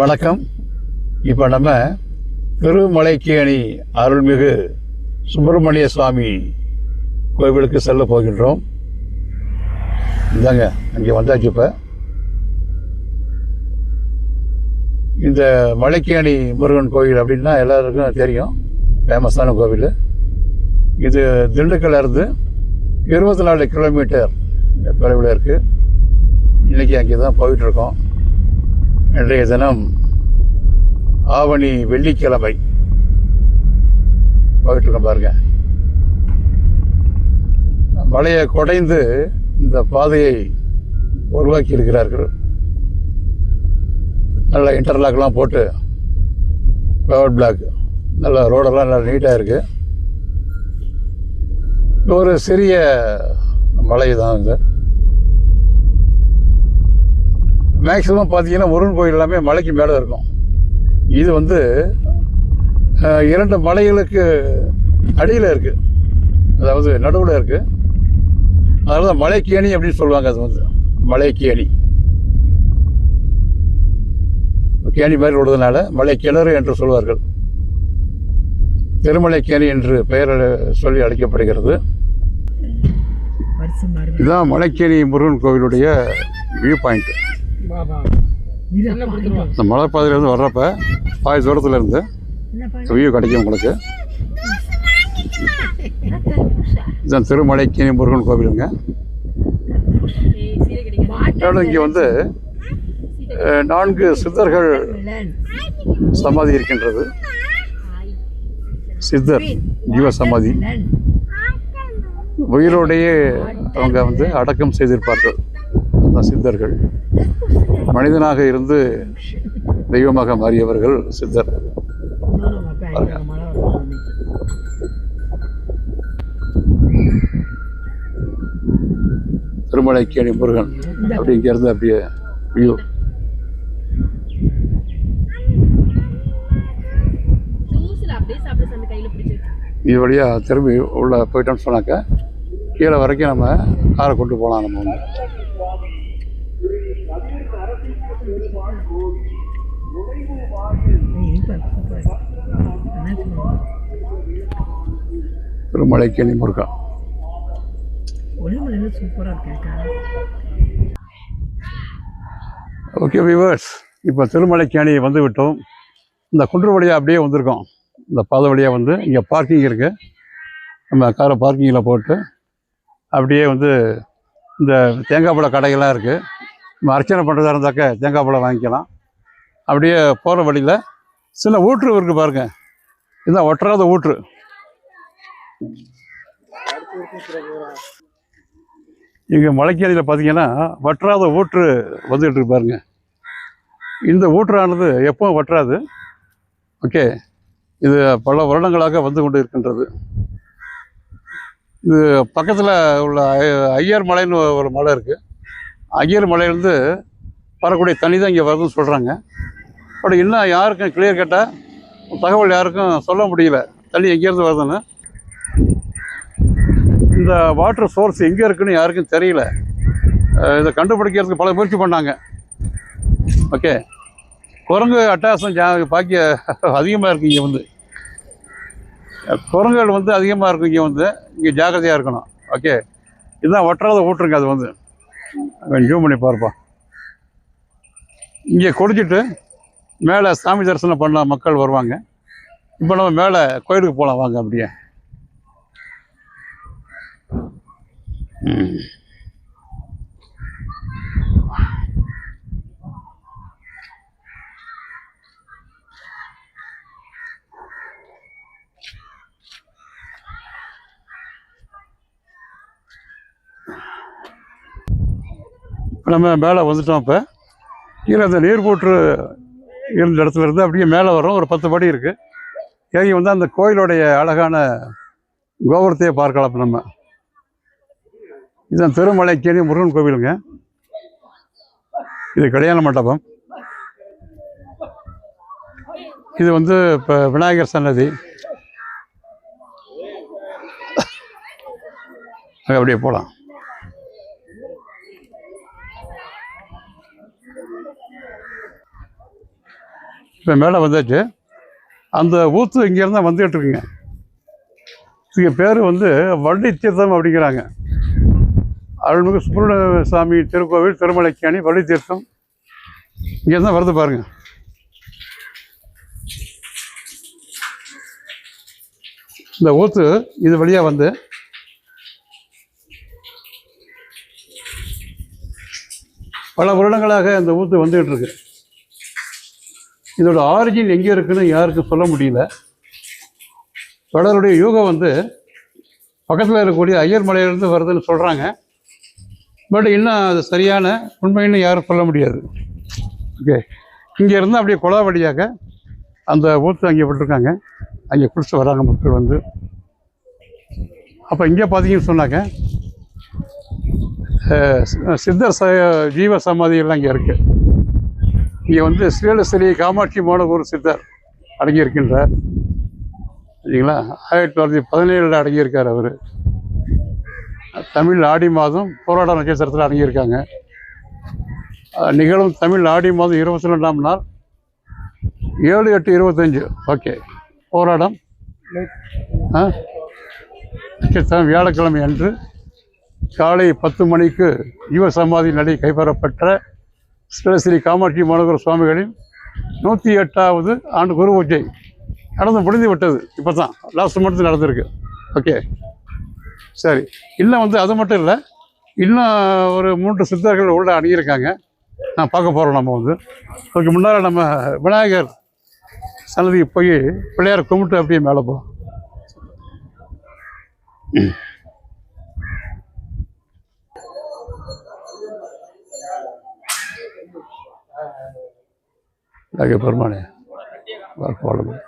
வணக்கம். இப்போ நம்ம திருமலைக்கேணி அருள்மிகு சுப்பிரமணிய சுவாமி கோவிலுக்கு செல்ல போகின்றோம். இந்தாங்க அங்கே வந்தாச்சு இப்போ. இந்த மலைக்கேணி முருகன் கோவில் அப்படின்னா எல்லாருக்கும் தெரியும். ஃபேமஸான கோவில். இது திண்டுக்கல்லேருந்து இருபத்தி நாலு கிலோமீட்டர் தொலைவில் இருக்குது இன்றைக்கி அங்கே தான் போயிட்டுருக்கோம் இன்றைய தினம் ஆவணி வெள்ளிக்கிழமை. வகுட்டுக்கணும் பாருங்க. மலையை குடைந்து இந்த பாதையை உருவாக்கி இருக்கிறார்கள் நல்ல இன்டர்லாக்லாம் போட்டு பவர் பிளாக் நல்ல ரோடெல்லாம் நல்லா நீட்டாக இருக்குது ஒரு சிறிய மலை தான் இது. மேக்ஸிமம் பார்த்தீங்கன்னா முருகன் கோயில் எல்லாமே மலைக்கு மேலே இருக்கும். இது வந்து இரண்டு மலைகளுக்கு அடியில் இருக்குது அதாவது நடுவில் இருக்குது அதனால தான் மலைக்கேணி அப்படின்னு சொல்லுவாங்க அது வந்து. மலைக்கேணி. கேணி மாதிரி விடுறதுனால மலை கிணறு என்று சொல்வார்கள். திருமலைக்கேணி என்று பெயர் சொல்லி அழைக்கப்படுகிறது. இதுதான் மலைக்கேணி முருகன் கோவிலுடைய வியூ பாயிண்ட் இந்த மலைப்பாதையிலேருந்து வர்றப்ப பாதி தூரத்தில் இருந்து வியூ கிடைக்கும் உங்களுக்கு. இதுதான் திருமலைக்கேணி முருகன் கோவிலுங்க. மேலும் இங்கே வந்து நான்கு சித்தர்கள் சமாதி இருக்கின்றது. சித்தர் ஜீவ சமாதி. உயிரோடையே அவங்க வந்து அடக்கம் செய்திருப்பார்கள். தான் சித்தர்கள். மனிதனாக இருந்து தெய்வமாக மாறியவர்கள் சித்தர். திருமலை கேணி முருகன் அப்படி இங்கேருந்து அப்படியே வியூ. இது வழியாக திரும்பி உள்ளே போயிட்டோம்னு சொன்னாக்க கீழே வரைக்கும் நம்ம காரை கொண்டு போகலாம் நம்ம வந்து. திருமலைக்கேணி இருக்கேக்கா ஓகே வியூவர்ஸ் இப்போ திருமலைக்கேணி வந்து விட்டோம். இந்த குன்று வழியாக அப்படியே வந்திருக்கோம். இந்த பாதை வழியாக வந்து இங்கே பார்க்கிங் இருக்குது நம்ம காரை பார்க்கிங்கில் போட்டு அப்படியே வந்து இந்த தேங்காய் பழ கடைகள்லாம் இருக்குது நம்ம அர்ச்சனை பண்ணுறதா இருந்தாக்க தேங்காய் பழம் வாங்கிக்கலாம். அப்படியே போகிற வழியில் சில ஊற்று இருக்குது பாருங்க. இந்த ஒட்டுறாத ஊற்று. இங்கே மலைக்கேரியில் பார்த்தீங்கன்னா வற்றாத ஊற்று வந்துகிட்டு பாருங்க. இந்த ஊற்றானது எப்பவும் வற்றாது. ஓகே. இது பல வருடங்களாக வந்து கொண்டு இருக்கின்றது. இது பக்கத்தில் உள்ள ஐயர் மலைன்னு ஒரு மலை இருக்குது ஐயர் மலையிலேருந்து வரக்கூடிய தண்ணி தான் இங்கே வருதுன்னு சொல்கிறாங்க பட் இன்னும் யாருக்கும் கிளியர் கேட்டால் தகவல் யாருக்கும் சொல்ல முடியல. தண்ணி எங்கேருந்து வருதுன்னு இந்த வாட்டர் சோர்ஸ் எங்கே இருக்குன்னு யாருக்கும் தெரியல. இதை கண்டுபிடிக்கிறதுக்கு பல முயற்சி பண்ணாங்க. ஓகே குரங்கு அட்டாசம் ஜா பாக்கிய அதிகமாக இருக்குது இங்கே வந்து. குரங்குகள் வந்து அதிகமாக இருக்கும் இங்கே வந்து. இங்கே ஜாக்கிரதையாக இருக்கணும். ஓகே இதுதான் ஒட்டுறத ஓட்டுருங்க அது வந்து. ஜூம் பண்ணி பார்ப்போம் இங்கே குடிச்சிட்டு மேலே சாமி தரிசனம் பண்ண மக்கள் வருவாங்க. இப்போ நம்ம மேலே கோயிலுக்கு போகலாம் வாங்க அப்படியே. நம்ம மேலே வந்துட்டோம் இப்போ. கீழே அந்த நீர் போட்டு இருந்த இடத்துல இருந்து அப்படியே மேலே வரோம் ஒரு பத்து படி இருக்குது இறங்கி வந்து அந்த கோயிலுடைய அழகான கோபுரத்தையே பார்க்கலாம் நம்ம. இதுதான் திருமலைக்கேணி முருகன் கோவிலுங்க. இது கல்யாண மண்டபம். இது வந்து இப்போ விநாயகர் சன்னதி. அப்படியே போகலாம் இப்போ மேலே வந்தாச்சு. அந்த ஊற்று இங்கேருந்து தான் வந்துகிட்டு இருக்குங்க. இதுக்கு பேர் வந்து வள்ளி தீர்த்தம் அப்படிங்கிறாங்க. அருள்மிகு சுப்பிரமணிய சாமி திருக்கோவில் திருமலைக்காணி வள்ளி தீர்த்தம். இங்கேருந்து தான் வருது பாருங்க. இந்த ஊற்று இது வழியாக வந்து பல வருடங்களாக இந்த ஊற்று வந்துகிட்டு இருக்கு. இதோட ஆரிஜின் எங்கே இருக்குன்னு யாருக்கும் சொல்ல முடியல. பலருடைய யூகம் வந்து பக்கத்தில் இருக்கக்கூடிய ஐயர் மலையிலேருந்து வருதுன்னு சொல்கிறாங்க பட் இன்னும் அது சரியான உண்மைன்னு யாரும் சொல்ல முடியாது. ஓகே. இங்கே இருந்து அப்படியே குழா வழியாக அந்த ஊற்று அங்கே விட்டுருக்காங்க. அங்கே குளிச்சுட்டு வராங்க மக்கள் வந்து. அப்போ இங்கே பார்த்தீங்கன்னு சொன்னாங்க சித்த சித்தர் ச ஜீவ சமாதிகள்லாம் இங்கே இருக்குது இங்கே வந்து ஸ்ரீலஸ்ரீ காமாட்சி மோனகூர் சித்தர் அடங்கியிருக்கின்றார். சரிங்களா? ஆயிரத்தி தொள்ளாயிரத்தி பதினேழில் அடங்கியிருக்கார் அவர். தமிழ் ஆடி மாதம் போராட நட்சத்திரத்தில் அடங்கியிருக்காங்க. நிகழும் தமிழ் ஆடி மாதம் இருபத்தி ரெண்டாம் நாள் ஏழு எட்டு இருபத்தஞ்சு. ஓகே. போராடம். ஆ? நட்சத்திரம் வியாழக்கிழமை அன்று காலை பத்து மணிக்கு யுவ சமாதி நடை கைப்பற்றப்பட்ட ஸ்ரீ காமாட்சி மனோகர் சுவாமிகளின் நூற்றி எட்டாவது ஆண்டு குரு பூஜை நடந்து முடிந்து விட்டது. இப்போ தான் லாஸ்ட் மந்த்து நடந்திருக்கு. ஓகே சரி. இன்னும் வந்து அது மட்டும் இல்லை இன்னும் ஒரு மூன்று சித்தர்கள் உள்ள அணியிருக்காங்க. நான் பார்க்க போகிறோம் நம்ம வந்து. அதுக்கு முன்னால் நம்ம விநாயகர் சன்னதிக்கு போய் பிள்ளையார் கும்பிட்டு அப்படியே மேலே நகை விநாயகர் பெருமானே போகலாம்.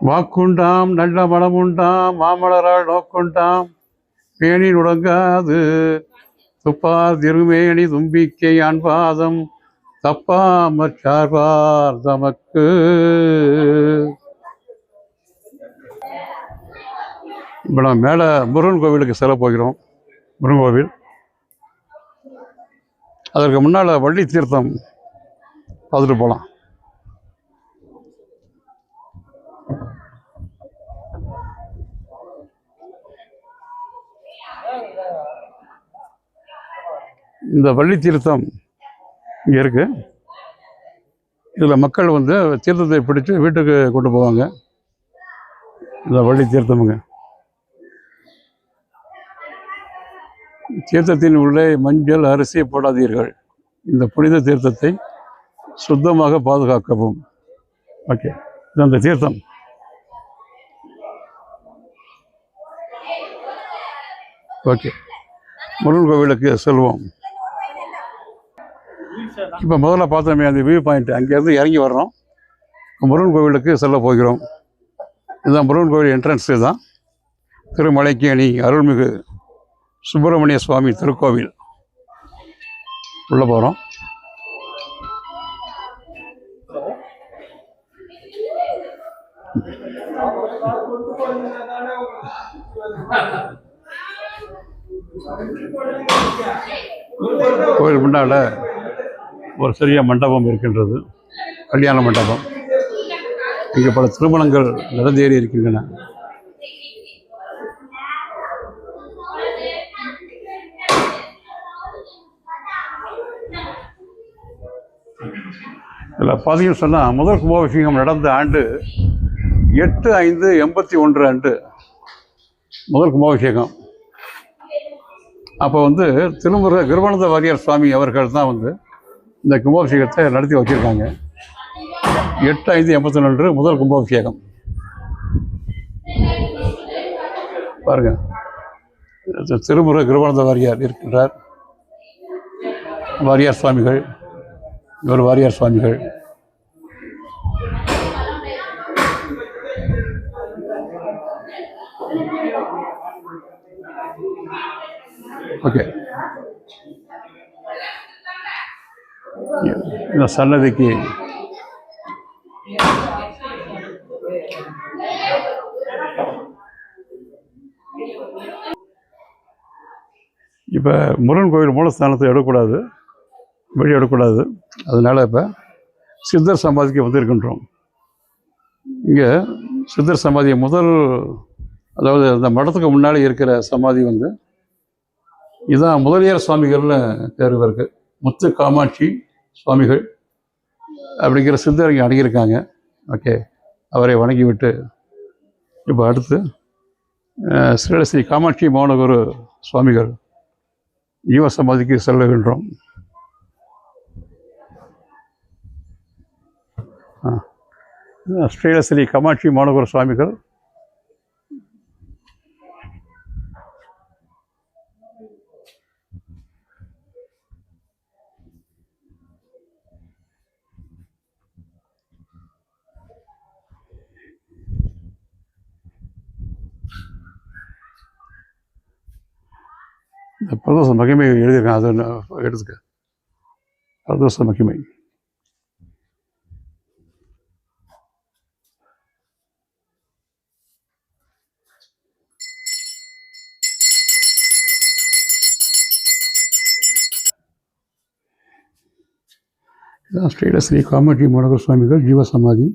வாக்குண்டாம் நல்ல மனமுண்டாம் மாமலரால் நோக்குண்டாம் பேணி நுடங்காது துப்பார் திருமேனி தும்பிக்கை அன்பாதம் தப்பாமற் சார்வார் தமக்கு இப்போ நம்ம மேலே முருகன் கோவிலுக்கு செல்ல போகிறோம். முருகன் கோவில். அதற்கு முன்னால் வள்ளி தீர்த்தம் பார்த்துட்டு போகலாம் இந்த வள்ளி தீர்த்தம் இங்கே இருக்குது இதில் மக்கள் வந்து தீர்த்தத்தை பிடிச்சு வீட்டுக்கு கொண்டு போவாங்க. இந்த வள்ளி தீர்த்தமுங்க. தீர்த்தத்தின் உள்ளே மஞ்சள் அரிசி போடாதீர்கள். இந்த புனித தீர்த்தத்தை சுத்தமாக பாதுகாக்கவும். ஓகே இது அந்த தீர்த்தம். ஓகே முருகன் கோவிலுக்கு செல்வோம். இப்போ முதல்ல பார்த்தோமே அந்த வியூ பாயிண்ட் அங்கேருந்து இறங்கி வர்றோம். முருகன் கோவிலுக்கு செல்ல போகிறோம். இதுதான் முருகன் கோவில் என்ட்ரன்ஸு தான் திருமலைக்கேணி அருள்மிகு சுப்பிரமணிய சுவாமி திருக்கோவில். உள்ளே போகிறோம் கோயில் முன்னால் ஒரு சிறிய மண்டபம் இருக்கின்றது. கல்யாண மண்டபம். இங்கே பல திருமணங்கள் நடந்தேறி இருக்கின்றன. இதில் பார்த்தீங்கன்னு சொன்னால் முதல் கும்பாபிஷேகம் நடந்த ஆண்டு எட்டு ஐந்து எண்பத்தி ஒன்று ஆண்டு முதல் கும்பாபிஷேகம். அப்போ வந்து திருமுருக கிருபானந்த வாரியார் சுவாமி அவர்கள் தான் வந்து இந்த கும்பாபிஷேகத்தை நடத்தி வச்சுருக்காங்க. எட்டு ஐந்து எண்பத்தி ஒன்று முதல் கும்பாபிஷேகம். பாருங்க. இது திருமுருக கிருபானந்த வாரியார் இருக்கின்றார். வாரியார் சுவாமிகள் இவர் வாரியார் சுவாமிகள். ஓகே. இந்த சன்னதிக்கு. இப்போ முருகன் கோயில் மூலஸ்தானத்தை எடுக்கக்கூடாது வெளியே எடுக்கக்கூடாது. அதனால் இப்போ சித்தர் சமாதிக்கு வந்திருக்கின்றோம். இங்கே சித்தர் சமாதி முதல் அதாவது அந்த மடத்துக்கு முன்னாடி இருக்கிற சமாதி வந்து இதுதான் முதலியார் சுவாமிகள்னு பேர் இருக்கு முத்து காமாட்சி சுவாமிகள் அப்படிங்கிற சிந்தனை இங்கே அடங்கியிருக்காங்க. ஓகே. அவரை வணங்கிவிட்டு இப்போ அடுத்து அஹ், ஸ்ரீ காமாட்சி மௌனகுரு சுவாமிகள் ஜீவ சமாதிக்கு செல்லுகின்றோம். ஸ்ரீலஸ்ரீ காமாட்சி மௌனகுரு சுவாமிகள் பிரதோஷ மகிமை எழுதியிருக்கேன் அதை நான் எடுத்துக்க. பிரதோஷ மகிமை. இதான் ஸ்ரீல ஸ்ரீ காமாட்சி மோனகர் சுவாமிகள் ஜீவசமாதி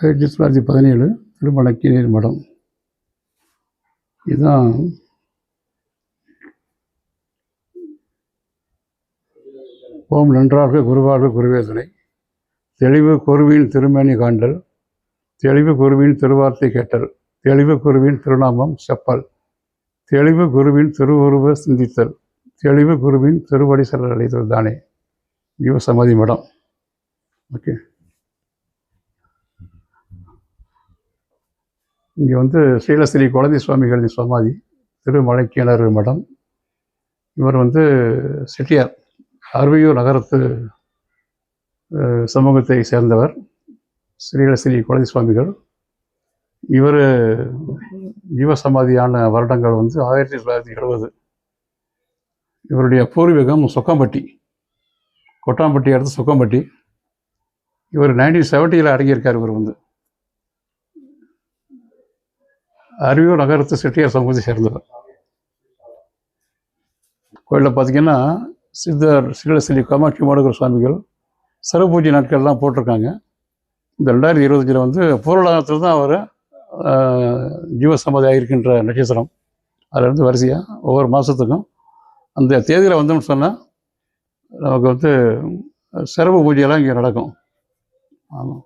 ஆயிரத்தி தொள்ளாயிரத்தி பதினேழு திருமலக்கி நீர் மடம். இதுதான் ஓம் நன்றாக குருவாக குருவே துணை தெளிவு குருவின் திருமேனி காண்டல். தெளிவு குருவின் திருவார்த்தை கேட்டல். தெளிவு குருவின் திருநாமம் செப்பல். தெளிவு குருவின் திருவுருவ சிந்தித்தல். தெளிவு குருவின் திருவடி செல்லல் அழைத்தல் தானே. யுவ சமாதி மடம். ஓகே. இங்கே வந்து ஸ்ரீலஸ்ரீ குழந்தை சுவாமிகளின் சமாதி திருமலைக்கிணறு மடம். இவர் வந்து செட்டியார். அருவியூர் நகரத்து சமூகத்தை சேர்ந்தவர் ஸ்ரீலஸ்ரீ குழந்தை சுவாமிகள். இவர் ஜீவசமாதியான வருடங்கள் வந்து ஆயிரத்தி தொள்ளாயிரத்தி எழுபது. இவருடைய பூர்வீகம் சொக்கம்பட்டி. கொட்டாம்பட்டி அடுத்து சொக்கம்பட்டி. இவர் நைன்டீன் செவன்ட்டியில் அடங்கியிருக்கார் இவர் வந்து. அரியூர் நகரத்து செட்டியார் சமூகத்தை சேர்ந்தவர். கோயிலில் பார்த்தீங்கன்னா சித்தர் ஸ்ரீலஸ்ரீ காமாட்சி மாடுகிற சுவாமிகள் சிறப்பு பூஜை நாட்கள்லாம் போட்டிருக்காங்க. இந்த ரெண்டாயிரத்தி இருபத்தஞ்சில் வந்து பூரலாகத்தில் தான் அவர் ஜீவசமாதி ஆகியிருக்கின்ற நட்சத்திரம். அதிலிருந்து வரிசையாக ஒவ்வொரு மாதத்துக்கும் அந்த தேதியில் வந்தோம்னு சொன்னால் நமக்கு வந்து சிறப்பு பூஜையெல்லாம் இங்கே நடக்கும். ஆமாம்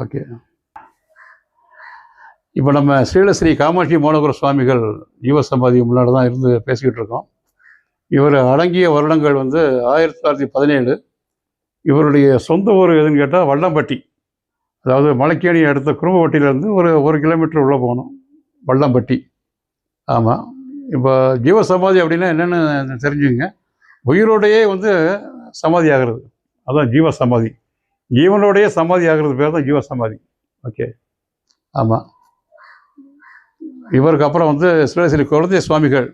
ஓகே. இப்போ நம்ம ஸ்ரீலஸ்ரீ காமாட்சி மோனகுர சுவாமிகள் ஜீவசமாதி முன்னாடி தான் இருந்து பேசிக்கிட்டு இருக்கோம். இவர் அடங்கிய வருடங்கள் வந்து ஆயிரத்தி தொள்ளாயிரத்தி பதினேழு. இவருடைய சொந்த ஊர் எதுன்னு கேட்டால் வல்லம்பட்டி. அதாவது மலைக்கேணி அடுத்த குறும்பப்பட்டியிலேருந்து ஒரு ஒரு கிலோமீட்டர் உள்ளே போகணும். வல்லம்பட்டி. ஆமாம் இப்போ ஜீவசமாதி அப்படின்னா என்னென்னு தெரிஞ்சுங்க. உயிரோடையே வந்து சமாதி ஆகிறது. அதான் ஜீவசமாதி. ஜீவனோடையே சமாதி ஆகிறது பேர் தான் ஜீவசமாதி. ஓகே. ஆமாம் இவருக்கு அப்புறம் வந்து ஸ்ரீ குழந்தை சுவாமிகள்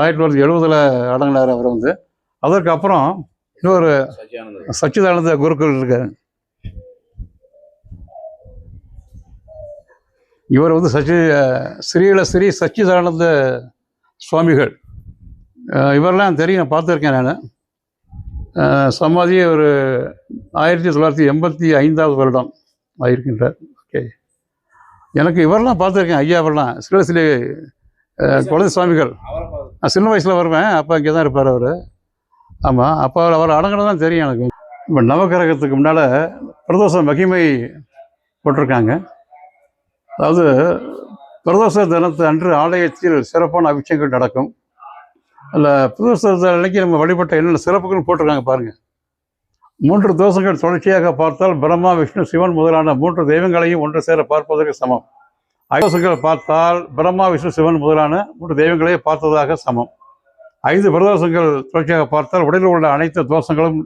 ஆயிரத்தி தொள்ளாயிரத்தி எழுபதில் அடங்கினார் அவர் வந்து. அதற்கு அப்புறம் இன்னொரு சச்சிதானந்த குருக்கள் இருக்காரு இவர் வந்து சச்சி ஸ்ரீல ஸ்ரீ சச்சிதானந்த சுவாமிகள். இவரெல்லாம் தெரியும் நான் பார்த்துருக்கேன் நான். சமாதி ஒரு ஆயிரத்தி தொள்ளாயிரத்தி எண்பத்தி ஐந்தாவது வருடம் ஆகியிருக்கின்றார் ஓகே. எனக்கு இவரெல்லாம் பார்த்துருக்கேன் ஐயாவெல்லாம் ஸ்ரீ அஹ், குழந்தை சுவாமிகள். நான் சின்ன வயசில் வருவேன் அப்போ இங்கே தான் இருப்பார் அவர். ஆமாம் அப்போ அவர் அவர் அடங்கினது தான் தெரியும் எனக்கு. இப்போ நவகிரகத்துக்கு முன்னால் பிரதோஷ மகிமை போட்டிருக்காங்க. அதாவது பிரதோஷ தினத்து அன்று ஆலயத்தில் சிறப்பான அபிஷேகங்கள் நடக்கும். அதில் பிரதோஷ அன்னைக்கு நம்ம வழிபட்ட என்னென்ன சிறப்புகள் போட்டிருக்காங்க பாருங்கள் மூன்று தோஷங்கள் தொடர்ச்சியாக பார்த்தால் பிரம்மா விஷ்ணு சிவன் முதலான மூன்று தெய்வங்களையும் ஒன்று சேர பார்ப்பதற்கு சமம். ஐதோஷங்கள் பார்த்தால் பிரம்மா விஷ்ணு சிவன் முதலான மூன்று தெய்வங்களையும் பார்த்ததாக சமம். ஐந்து பிரதோஷங்கள் தொடர்ச்சியாக பார்த்தால் உடலில் உள்ள அனைத்து தோஷங்களும்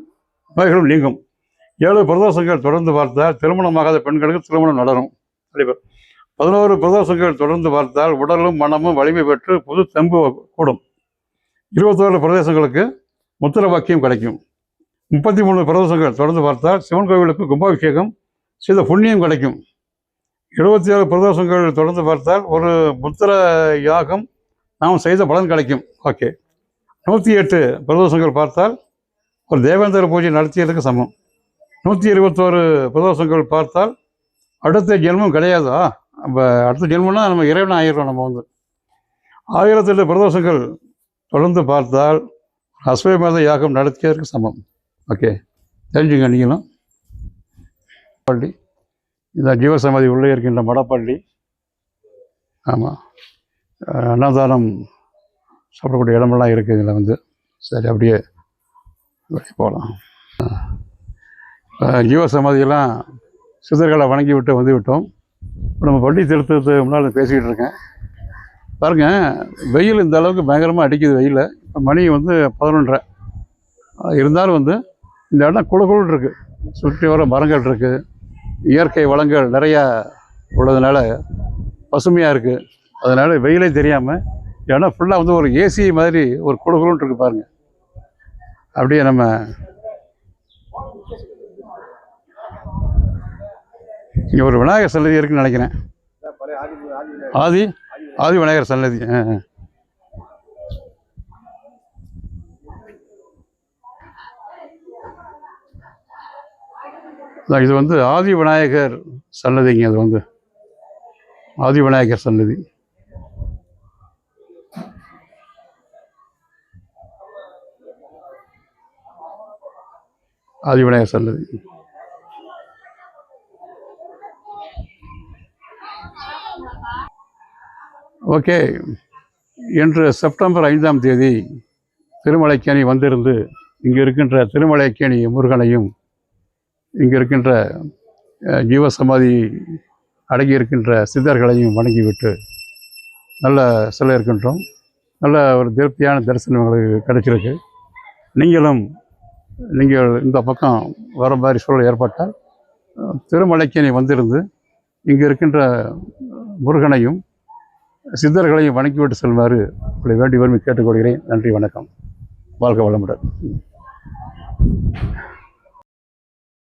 நோய்களும் நீங்கும். ஏழு பிரதோஷங்கள் தொடர்ந்து பார்த்தால் திருமணமாகாத பெண்களுக்கு திருமணம் நடரும். நடைபெறும் பதினோரு பிரதோஷங்கள் தொடர்ந்து பார்த்தால் உடலும் மனமும் வலிமை பெற்று புது தெம்பு கூடும். இருபத்தோரு பிரதேசங்களுக்கு முத்திர வாக்கியம் கிடைக்கும். முப்பத்தி மூணு பிரதோஷங்கள் தொடர்ந்து பார்த்தால் சிவன் கோவிலுக்கு கும்பாபிஷேகம் செய்த புண்ணியம் கிடைக்கும். இருபத்தி ஏழு பிரதோஷங்கள் தொடர்ந்து பார்த்தால் ஒரு புத்திர யாகம் நாம் செய்த பலன் கிடைக்கும். ஓகே. நூற்றி எட்டு பிரதோஷங்கள் பார்த்தால் ஒரு தேவேந்திர பூஜை நடத்தியதுக்கு சமம். நூற்றி இருபத்தோரு பிரதோஷங்கள் பார்த்தால் அடுத்த ஜென்மம் கிடையாதா? நம்ம அடுத்த ஜென்மம்னா நம்ம இறைவன் ஆயிடுறோம் நம்ம வந்து. ஆயிரத்தெட்டு பிரதோஷங்கள் தொடர்ந்து பார்த்தால் அஸ்வமேத யாகம் நடத்தியதற்கு சமம். ஓகே. தெரிஞ்சுங்க நீங்களும். பள்ளி. இந்த ஜீவசமாதி உள்ளே இருக்கின்ற மடப்பள்ளி. ஆமாம் அன்னதானம் சாப்பிடக்கூடிய இடமெல்லாம் இருக்குது இதில் வந்து. சரி அப்படியே வெளியே போகலாம். ஜீவசமாதியெல்லாம் சித்தர்களை வணங்கி விட்டு வந்து விட்டோம் இப்போ நம்ம பள்ளி திருத்தத்து முன்னால் பேசிக்கிட்டு இருக்கேன். பாருங்கள் வெயில் இந்த அளவுக்கு பயங்கரமாக அடிக்குது வெயில் இப்போ மணி வந்து பதினொன்றரை. இருந்தாலும் வந்து இந்த இடம் குழு இருக்குது சுற்றி வர மரங்கள் இருக்குது இயற்கை வளங்கள் நிறையா உள்ளதுனால பசுமையாக இருக்குது அதனால் வெயிலே தெரியாமல் இடம் ஃபுல்லாக வந்து ஒரு ஏசி மாதிரி ஒரு குழு இருக்குது இருக்கு அப்படியே நம்ம இங்கே ஒரு விநாயகர் சன்னதி இருக்குன்னு நினைக்கிறேன். ஆதி? ஆதி விநாயகர் சன்னதி. இது வந்து ஆதி விநாயகர் சன்னதிங்க அது வந்து. ஆதி விநாயகர் சன்னதி. ஆதி விநாயகர் சன்னதி. ஓகே இன்று செப்டம்பர் ஐந்தாம் தேதி திருமலைக்கேணி வந்திருந்து இங்கே இருக்கின்ற திருமலைக்கேணி முருகனையும் இங்கே இருக்கின்ற ஜீவ ஜீவசமாதி அடங்கி இருக்கின்ற சித்தர்களையும் வணங்கிவிட்டு நல்ல சில இருக்கின்றோம். நல்ல ஒரு திருப்தியான தரிசனம் எங்களுக்கு கிடைச்சிருக்கு. நீங்களும் நீங்கள் இந்த பக்கம் வர மாதிரி சூழல் ஏற்பட்டால் அஹ், திருமலைக்கேணி வந்திருந்து இங்கே இருக்கின்ற முருகனையும் சித்தர்களையும் வணங்கிவிட்டு செல்வாறு உங்களை வேண்டி விரும்பி கேட்டுக்கொள்கிறேன். நன்றி வணக்கம். வாழ்க வளமுடன்.